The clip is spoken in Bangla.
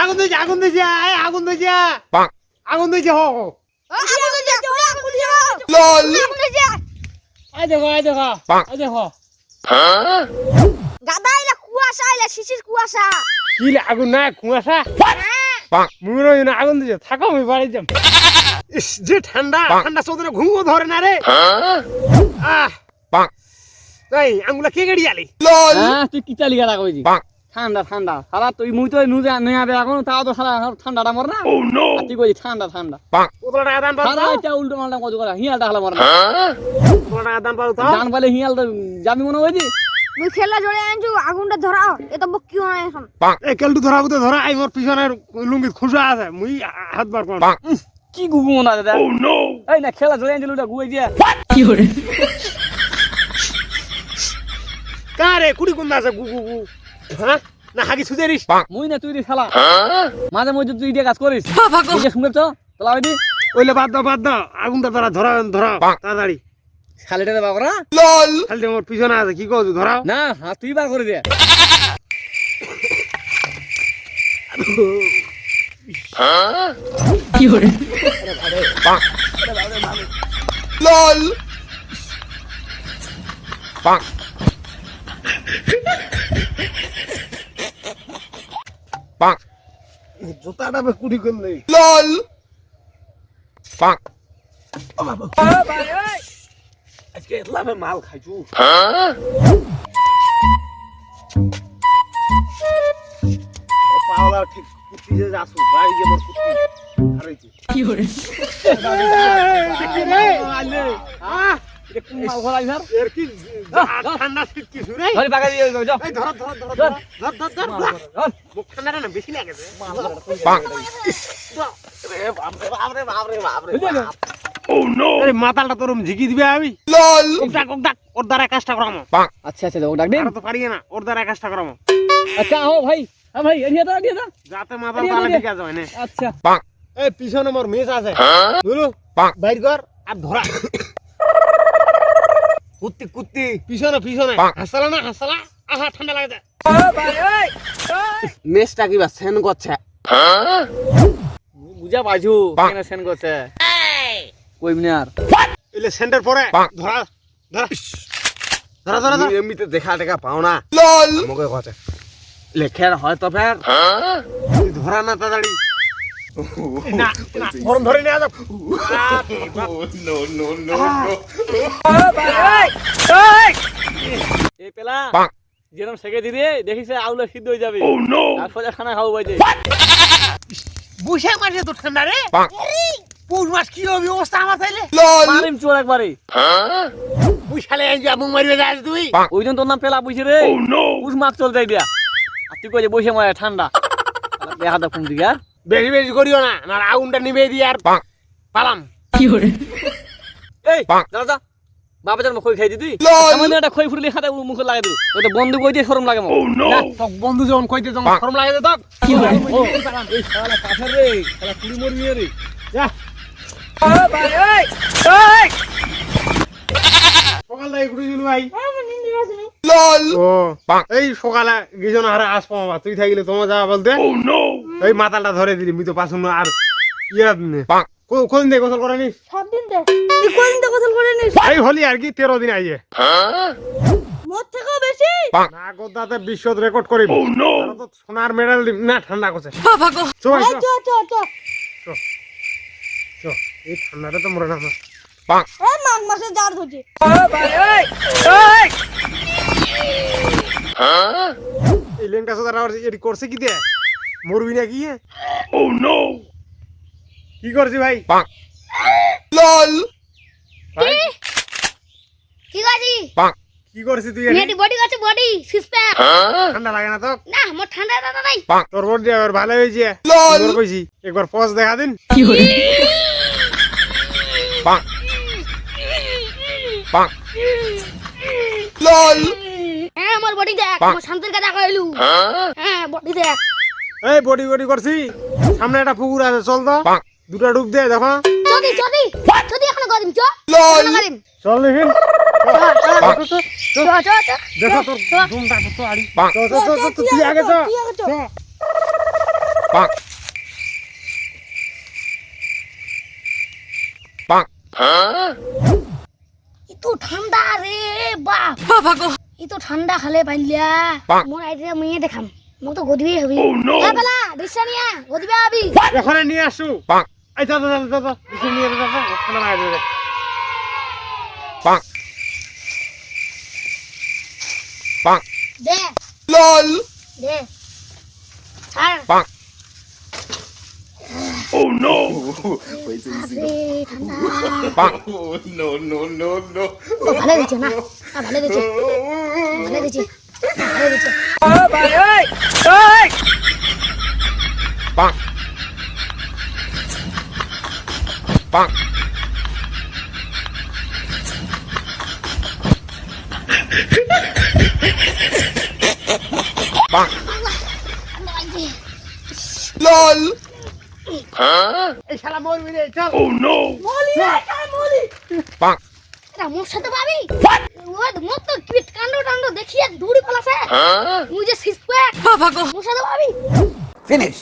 আগুন দিয়েছে আগুন দিয়েছে আগুন দিয়েছে আগুন দিয়েছে হো দেখো দেখো দেখো। গাদা এলা কুয়াশা এলা শিশির কুয়াশা। কি আগুন না কুয়াশা? মুমির না আগুন দিয়েছে থাকো আমি বাড়ি যাম। ইস যে ঠান্ডা ঠান্ডা চোদরে ঘুমও ধরে না রে। আহ। এই আঙ্গুলা কে গেড়ি আলি? হ্যাঁ তুই কি চালি গেলা কইছি ঠান্ডা ঠান্ডা সারা তুই মুই তো নুজে নয়া বে এখন তাও তো সারা ঠান্ডাটা মর না? আর তুই কইছি ঠান্ডা ঠান্ডা কতলা টাকা দাম পাও সারা এটা উল্টো মালটা কত করে হিয়ালটা হলা মর না। কতলা টাকা দাম পাও তাও জান পালে হিয়াল যাবি মনে হইছি মুই খেলা জড়ে আনছু আগুনটা ধরাও এ তো বকিও না এখন। এই কেলটু ধরা বুতে ধরা আই মোর পিছনের লুঙ্গি খুশা আছে মুই হাত বার কর কি গুগু মনে দাদা এই না খেলা জলে আনছিল ওটা গুয়ে দিয়া। কারে কুড়ি কোন আছে? গু গু গু। হ্যাঁ? না হাগি সুজেরিস মুই না তুই রে খেলা মাঝে মধ্যে তুই দিয়ে কাজ করিস। নিজে শুনে তো তোলা হইবি ওইলে বাদ দাও বাদ দাও। আগুনটা ধরা ধরা ধরা। তাড়াতাড়ি। খালিটা দে বাবরা। খালি মোর পিছনে আছে কি কও ধরাও। না হাত তুই বার করে দে। পাঁক জুতাটা কুড়ি কম নেই লল পাঁক আজকে এতলাবে মাল খাইছু পাওলা ঠিক কুটি যে আসু বাড়ি গিয়ে মোর কুটি হারাইছি কি করে আলে আ মাতালটা তোর ঝিকি দিবে আমি ওর দ্বারা কাজটা করামো আচ্ছা। আচ্ছা ওটা তো পারি না ওর দ্বারা কাজটা করামো আচ্ছা আও ভাই ভাই এনিয়া দাও এনিয়া দাও যাতে মাতাল তাহলে ঠিক আছে। মানে আচ্ছা এই পিছনে মোর মেস আছে বুঝলো বাইর কর আর ধরা কুত্তি কুত্তি। পিছনে পিছনে। হাসালা না হাসালা? আহা ঠান্ডা লাগে মেসটা কি বা সেন করছে? বুঝা পাইছু কেন সেন করছে। কইবি না আর। এলে সেন্টার পরে। ধরা ধরা। ধরা ধরা ধরা। এমনিতে দেখা টেকা পাও না। আমাকে কথা লেখের হয় তো ফের। তুই ধরা না তাড়াতাড়ি। না না। ফর্ম ধরে নিয়ে যাও এই পেলা যেরকম সেকে দিরে দেখিস আউলে সিদ্ধ হয়ে যাবে। আর সোজা খানা খাব বাইতে। বুঝে মাসে তো ঠান্ডা রে। পৌষ মাস কি হবে অবস্থা আমার চাইলে মারিম চোর একবারে। বুঝালে মুখ মারিবে যাস তুই। ওই জন্য তোর নাম পেলা বুঝি রে। পুষ মাছ চল যাই দিয়া আর তুই মারে ঠান্ডা। দেখা দাও কোন দিকে আর বেশি বেশি করিও না না আগুনটা নিবে দিয়ে আর পালাম। এই দাদা যা। বাবা জান খই খাই দিদি আমার একটা খই ফুটলি খাতে মুখে লাগাই দিল। ওটা বন্ধু কই দিয়ে শরম লাগে মো না তোর বন্ধু যখন কইতে যখন শরম লাগে তক। কি ও এই শালা কাফের রে শালা কুড়ি মরি রে যা। সকাল থেকে ঘুরে ভাই ও এই সকালে গেছো না আরে আসব বাবা তুই থাকিলে তোমার যাওয়া বলতে? এই মাতালটা ধরে দিলি আমি তো পাশুন না আর ইয়া কোন দিয়ে গোসল করে নিস সব দিন দে। তুই কোনদিন তো গোসল করে নিস এই হলি আর কি দিন আইয়ে। মোর থেকেও বেশি? না গোদাতে বিশ্ব রেকর্ড করিব তো সোনার মেডেল দিম। না ঠান্ডা করছে। চ। এই ঠান্ডাটা তো মরে না আমার। এই মাঘ মাসে জার ধরছে। এই লেংটা সোদারা এটি করছে কি দিয়ে? মরবি না কি কি করছি ভাই? ভাই, ঠিক আছে কি করছি তুই এটি? বডি বডি সিক্স প্যাক ঠান্ডা লাগে না তো? না মোর ঠান্ডা টান্ডা নাই। তোর বডি আবার ভালো হয়েছে। তোর কইছি একবার পজ দেখা দিন। হ্যাঁ আমার বডি দেখ আমার শান্তির কাছে কইলু হ্যাঁ বডি দেখ। এই বডি বডি করছি। সামনে একটা পুকুর আছে চল তো। দুটা ডুব দে দেখো। চদি চদি চদি এখন গদিম চ। চল দেখিন চ চ চ দেখো তোর ধুমটা কত আড়ি। চ চ চ, চ তুই আগে চ। ইতো ঠান্ডা রে বাপ ইতো ঠান্ডা খালে পাইলিয়া মোর আইডিয়া মুইয়ে দেখাম। মোক তো গদিবে হবি এ বেলা দিশা নিয়া গদিবে আবি এখানে নিয়ে আসু এই যা যা যা বেশি নিয়ে যা যা লাগাই দে। দে। লল। দে। ছাড় Oh no! রে ঠান্ডা no, no, no, no. ও ভালো দিছে না আ, ভালো দিছে ভালো দিছে ভালো দিছে এই শালা মরবি রে চল। Oh no Molly Molly? এটা মোর সাথে পাবি? মোর তো কিট কাণ্ড টাণ্ড দেখিয়ে দূরে পালাছে। মুই যে সিস মোর সাথে পাবি? Finish!